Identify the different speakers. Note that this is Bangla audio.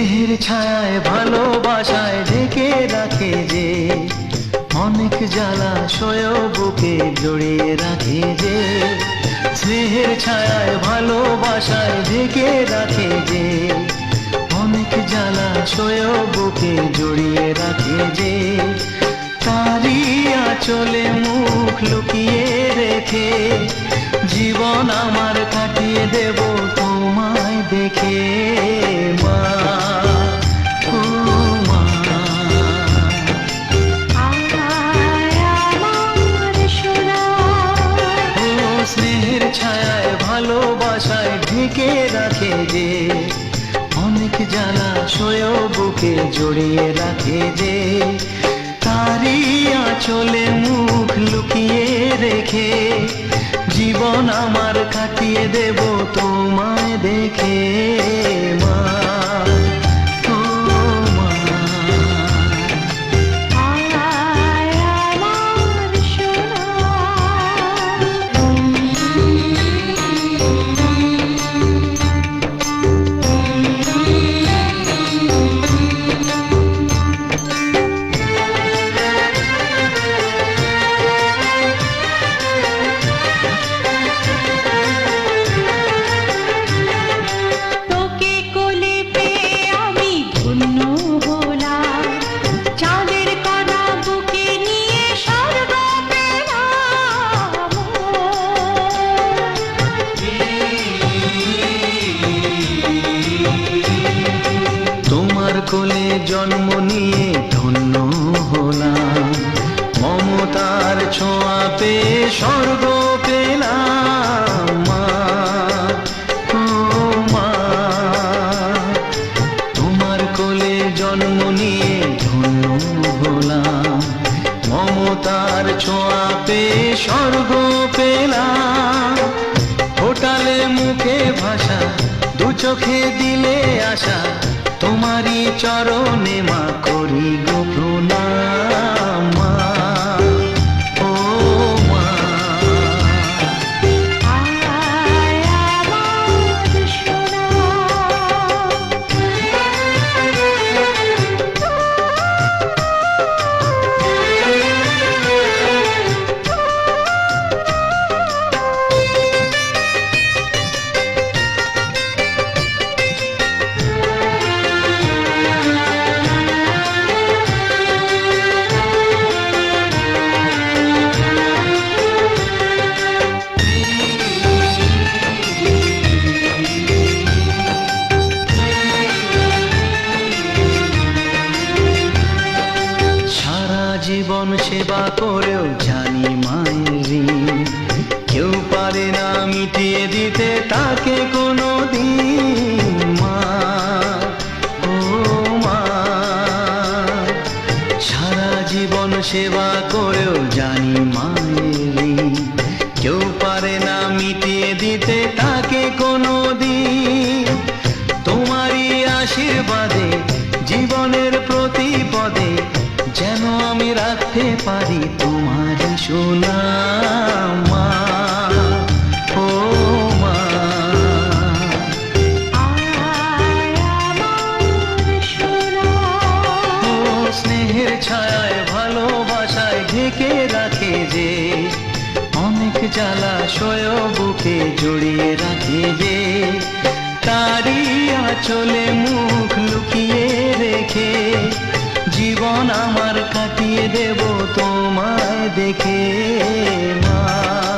Speaker 1: স্নেহের ছায়ায় ভালোবাসায় ঢেকে রাখে যে, অনেক জ্বালা সয় বুকে জড়িয়ে রাখে যে, স্নেহের ছায়ায় ভালোবাসায় ঢেকে রাখে যে, অনেক জ্বালা সয় বুকে জড়িয়ে রাখে যে তারি আঁচলে মুখ লুকিয়ে রেখে, জীবন আমার কাটিয়ে দেব তোমায় দেখে, মা। ঢেকে রাখে যে, অনেক জ্বালা সয় বুকে জড়িয়ে রাখে যে তারি আঁচলে মুখ লুকিয়ে রেখে, জীবন আমার কাটিয়ে দেব তোমায় দেখে।
Speaker 2: কোলে
Speaker 1: জন্ম নিয়ে ধন্য হলাম। মমতার ছোঁয়া পেয়ে স্বর্গ পেলাম মা। তোমার কোলে জন্ম নিয়ে ধন্য হলাম। মমতার ছোঁয়া পেয়ে স্বর্গ পেলাম। হোটালে মুখে ভাষা, দু চোখে দিলে আশা তোমারই চরণে মা করি গো জীবন সেবা করেও জানি মায়ের কেউ পারে না মিটিয়ে দিতে তাকে কোনো সেবা করেও জানি মায়ের কেউ পারে না মিটিয়ে দিতে তাকে কোনো দিন তোমারই আশীর্বাদে পারি তোমার সোনা স্নেহের ছায়ায়, ভালোবাসায় ঢেকে রাখে অনেক জ্বালা বুকে জড়িয়ে রাখে যে তারি আচলে মুখ লুকিয়ে রেখে, জীবন আমার কাটিয়ে দেব দেখে মা